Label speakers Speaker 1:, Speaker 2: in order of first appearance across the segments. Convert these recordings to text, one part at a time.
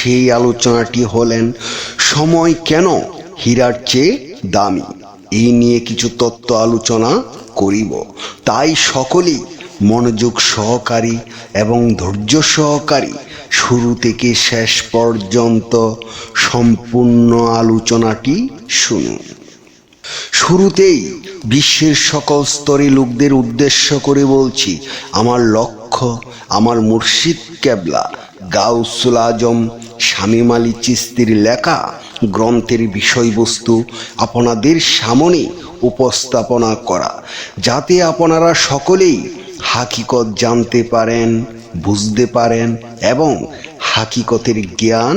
Speaker 1: সেই আলোচনাটি হলেন, সময় কেন হীরার চেয়ে দামি? এই নিয়ে কিছু তত্ত্ব আলোচনা করিব। তাই সকলেই মনোযোগ সহকারী এবং ধৈর্য সহকারী শুরু থেকে শেষ পর্যন্ত সম্পূর্ণ আলোচনাটি শুনুন। শুরুতেই বিশ্বের সকল স্তরে লোকদের উদ্দেশ্য করে বলছি, আমার লক্ষ্য, আমার মুর্শিদ কেবলা, গাউসুল আজম শামীম আলী চিস্তির লেখা, গ্রন্থের বিষয়বস্তু আপনাদের সামনে উপস্থাপনা করা, যাতে আপনারা সকলেই হাকিকত জানতে পারেন, বুঝতে পারেন এবং হাকিকতের জ্ঞান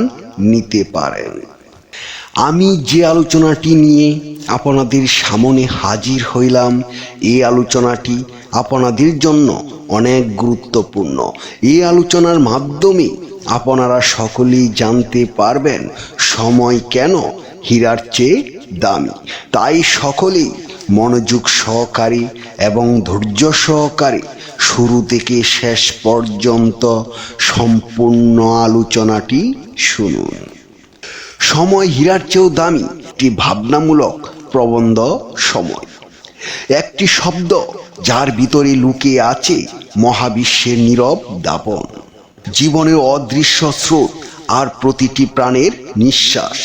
Speaker 1: নিতে পারেন। আমি যে আলোচনাটি নিয়ে আপনাদের সামনে হাজির হইলাম, এই আলোচনাটি আপনাদের জন্য অনেক গুরুত্বপূর্ণ। এই আলোচনার মাধ্যমে আপনারা সকলেই জানতে পারবেন সময় কেন হীরার চেয়ে দামি। তাই সকলেই মনোযোগ সহকারী এবং ধৈর্য সহকারী শুরু থেকে শেষ পর্যন্ত সম্পূর্ণ আলোচনাটি শুনুন। সময় হীরার চেয়েও দামি একটি ভাবনামূলক প্রবন্ধ সময়। একটি শব্দ যার ভিতরে লুকিয়ে আছে মহাবিশ্বের নীরব দাপন। জীবনের অদৃশ্য স্রোত আর প্রতিটি প্রাণের নিঃশ্বাস।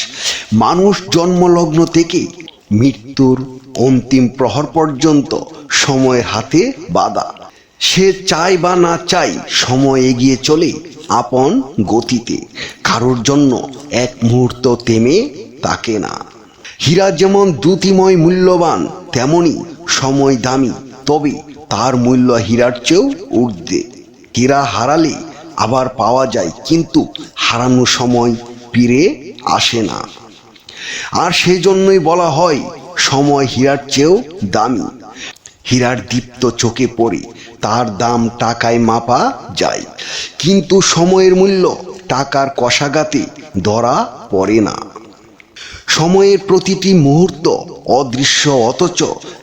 Speaker 1: মানুষ জন্মলগ্ন থেকে মৃত্যুর অন্তিম প্রহর পর্যন্ত সময়ের হাতে বাধা। সে চাই বা না চাই সময় এগিয়ে চলে আপন গতিতে। কারোর জন্য এক মুহূর্ত থেমে তাকে না। হীরা যেমন দ্যুতিময় মূল্যবান, তেমনি সময় দামি, তবে তার মূল্য হীরার চেয়েও ঊর্ধ্বে। হীরা হারালে আবার পাওয়া যায়, কিন্তু হারানো সময় ফিরে আসে না। আর সেই জন্যই বলা হয়, সময় হীরার চেয়েও দামি। হীরার দীপ্ত চোখে পড়ে, তার দাম টাকায় মাপা যায়। কিন্তু সময়ের মূল্য টাকার কষাগাতে ধরা পড়ে না। সময়ের প্রতিটি মুহূর্ত অদৃশ্য, অথচ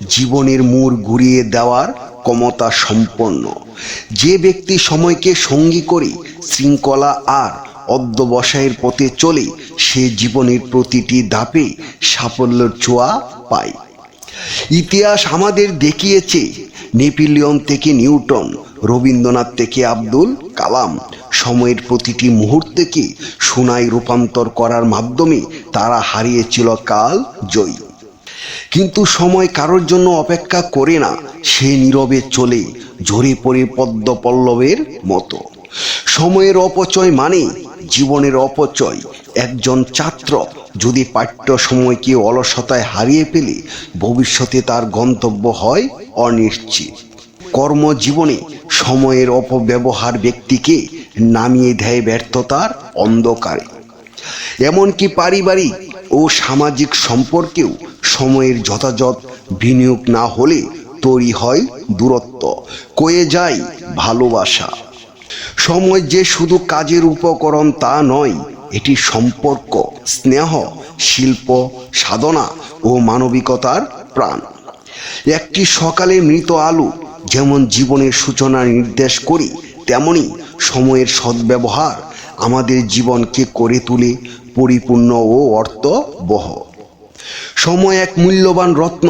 Speaker 1: জীবনের মূর ঘুরিয়ে দেওয়ার ক্ষমতা সম্পন্ন। যে ব্যক্তি সময়কে সঙ্গী করে, শৃঙ্খলা আর অধ্যবসায়ের পথে চলে, সে জীবনের প্রতিটি ধাপে সাফল্যের ছোঁয়া পায় ইতিহাস আমাদের দেখিয়েছে, নেপিলিয়ন থেকে নিউটন, রবীন্দ্রনাথ থেকে আব্দুল কালাম। সময়ের প্রতিটি মুহূর্তকে সোনায় রূপান্তর করার মাধ্যমে তারা হারিয়েছিল কাল জয়ী কিন্তু সময় কারোর জন্য অপেক্ষা করে না, সে নীরবে চলে, ঝরে পড়ে পদ্ম পল্লবের মতো। সময়ের অপচয় মানে জীবনের অপচয়। একজন ছাত্র যদি পাঠ্য সময়কে অলসতায় হারিয়ে ফেলে, ভবিষ্যতে তার গন্তব্য হয় অনিশ্চিত। কর্মজীবনে সময়ের অপব্যবহার ব্যক্তিকে নামিয়ে দেয় ব্যর্থতার অন্ধকারে। এমনকি পারিবারিক ও সামাজিক সম্পর্কেও সময়ের যথাযথ বিনিয়োগ না হলে তৈরি হয় দূরত্ব, কয়ে যায় ভালোবাসা। সময় যে শুধু কাজের উপকরণ তা নয়, এটি সম্পর্ক, স্নেহ, শিল্প, সাধনা ও মানবিকতার প্রাণ। একটি সকালে মৃত আলু যেমন জীবনের সূচনা নির্দেশ করি, তেমনি সময়ের সদ্ব্যবহার আমাদের জীবনকে করে তুলে পরিপূর্ণ ও অর্থবহ। সময় এক মূল্যবান রত্ন,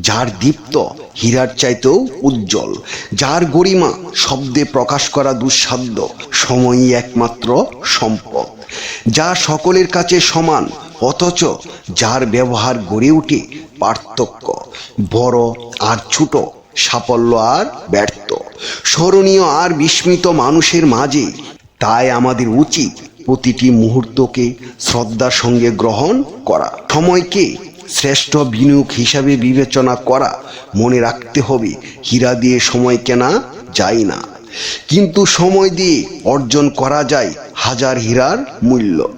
Speaker 1: যার দীপ্ত, হীরার চাইতেও উজ্জ্বল, যার গরিমা শব্দে প্রকাশ করা দুঃসাধ্য, সময়ই একমাত্র সম্পদ, যা সকলের কাছে সমান, অথচ যার ব্যবহার গড়ে ওঠে পার্থক্য, বড় আর ছোট, সাফল্য আর ব্যর্থ। স্মরণীয় আর বিস্মিত মানুষের মাঝে তাই আমাদের উচিত প্রতিটি মুহূর্তকে শ্রদ্ধার সঙ্গে গ্রহণ করা। সময়কে শ্রেষ্ঠ বিনিয়োগ হিসাবে বিবেচনা করা। মনে রাখতে হবে, হীরা দিয়ে সময় কেনা যায় না। কিন্তু সময় দিয়ে অর্জন করা যায় হাজার হীরার মূল্য।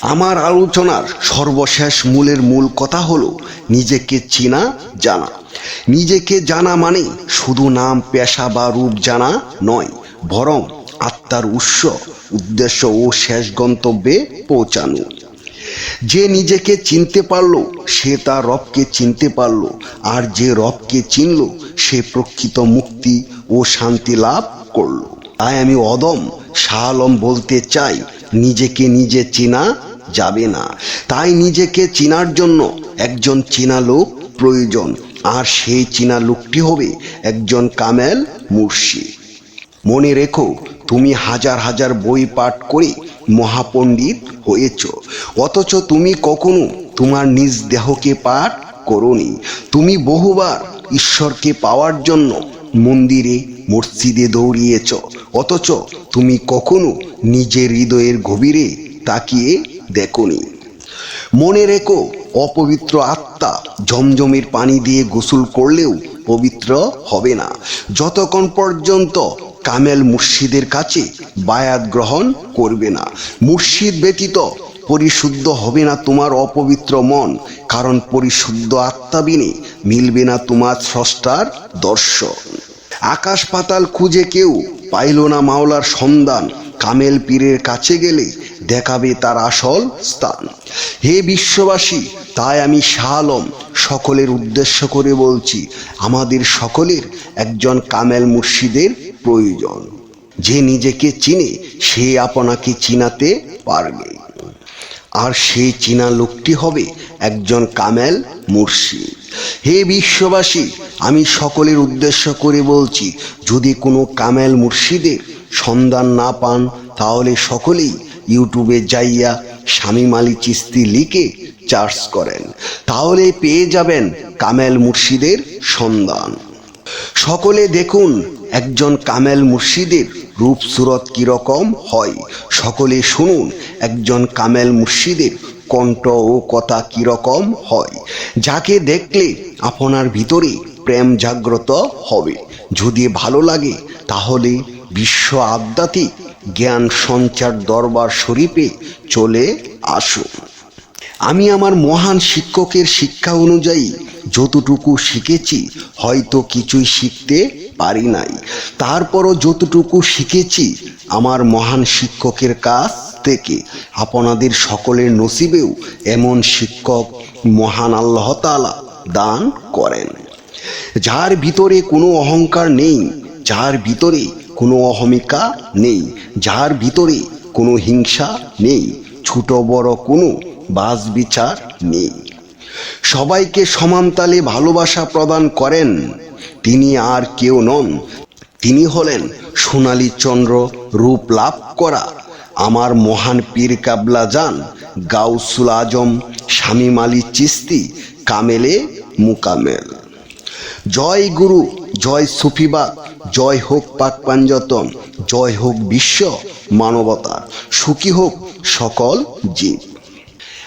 Speaker 1: আমার আলোচনার সর্বশেষ মূলের মূল কথা হলো, নিজেকে চেনা জানা। নিজেকে জানা মানে শুধু নাম, পেশা বা রূপ জানা নয়, বরং আত্মার উৎস, উদ্দেশ্য ও শেষ গন্তব্যে পৌঁছানো। যে নিজেকে চিনতে পারল, সে তার রবকে চিনতে পারল, আর যে রবকে চিনল, সে প্রকৃত মুক্তি ও শান্তি লাভ করল। তাই আমি অদম শাহ আলম বলতে চাই, নিজেকে নিজে চেনা যাবে না। তাই নিজেকে চেনার জন্য একজন চেনা লোক প্রয়োজন, আর সেই চেনা লোকটি হবে একজন কামেল মুর্শিদ মনে রেখো তুমি হাজার হাজার বই পাঠ করে মহাপণ্ডিত হয়েছ। অথচ তুমি কখনো তোমার নিজ দেহকে পাঠ করনি। তুমি বহুবার ঈশ্বরকে পাওয়ার জন্য মন্দিরে, মসজিদে দৌড়িয়েছ। অথচ তুমি কখনো নিজের হৃদয়ের গভীরে তাকিয়ে দেখনি। মনে রেখো, অপবিত্র আত্মা জমজমের পানি দিয়ে গোসল করলেও পবিত্র হবে না। যতক্ষণ পর্যন্ত কামেল মুর্শিদের কাছে বায়াত গ্রহণ করবে না। মুর্শিদ ব্যতীত পরিশুদ্ধ হবে না তোমার অপবিত্র মন, কারণ পরিশুদ্ধ আত্মা বিনে মিলবে না তোমার স্রষ্টার দর্শন। আকাশ পাতাল খুঁজে কেউ পাইল না মাওলার সন্ধান, কামেল পীরের কাছে গেলে দেখাবে তার আসল স্থান। হে বিশ্ববাসী, তাই আমি শাহ আলম সকলের উদ্দেশ্য করে বলছি, আমাদের সকলের একজন কামেল মুর্শিদের প্রয়োজন। যে নিজেকে চিনে, সে আপনাকে চিনাতে পারবে। আর সেই চীনা লোকটি হবে একজন কামেল মুর্শিদ। হে বিশ্ববাসী, আমি সকলের উদ্দেশ্য করে বলছি, যদি কোনো কামেল মুর্শিদের সন্ধান না পান, তাহলে সকলেই ইউটিউবে যাইয়া স্বামী মালি চিস্তি লিখে চার্জ করেন। তাহলে পেয়ে যাবেন কামেল মুর্শিদের সন্ধান। সকলে দেখুন একজন কামেল মুর্শিদের রূপ সুরত কীরকম হয়? সকলে শুনুন, একজন কামেল মুর্শিদের কণ্ঠ ও কথা কীরকম হয়? যাকে দেখলে আপনার ভিতরে প্রেম জাগ্রত হবে। যদি ভালো লাগে, তাহলে বিশ্ব আধ্যাত্মিক জ্ঞান সঞ্চার দরবার শরীফে চলে আসুন। আমি আমার মহান শিক্ষকের শিক্ষা অনুযায়ী যতটুকু শিখেছি, হয়তো কিছুই শিখতে পারি নাই। তারপরও যতটুকু শিখেছি আমার মহান শিক্ষকের কাছ থেকে, আপনাদের সকলের নসিবেও এমন শিক্ষক মহান আল্লাহ তাআলা দান করেন। যার ভিতরে কোনো অহংকার নেই, যার ভিতরে কোনো অহমিকা নেই, যার ভিতরে কোনো হিংসা নেই, ছোট বড় কোনো বাস বিচার নেই। সবাইকে সমানতালে ভালোবাসা প্রদান করেন। তিনি আর কেউ নন। তিনি হলেন সোনালী চন্দ্র রূপ লাভ করা। আমার মহান পীর কাবলা যান গাউসুল আজম, শামীম আলী চিস্তি, কামেলে মুকামেল। জয় গুরু, জয় সুফিবাদ, জয় হোক পাক পাঞ্জতন জয় হোক বিশ্ব মানবতা সুখী হোক সকল জীব।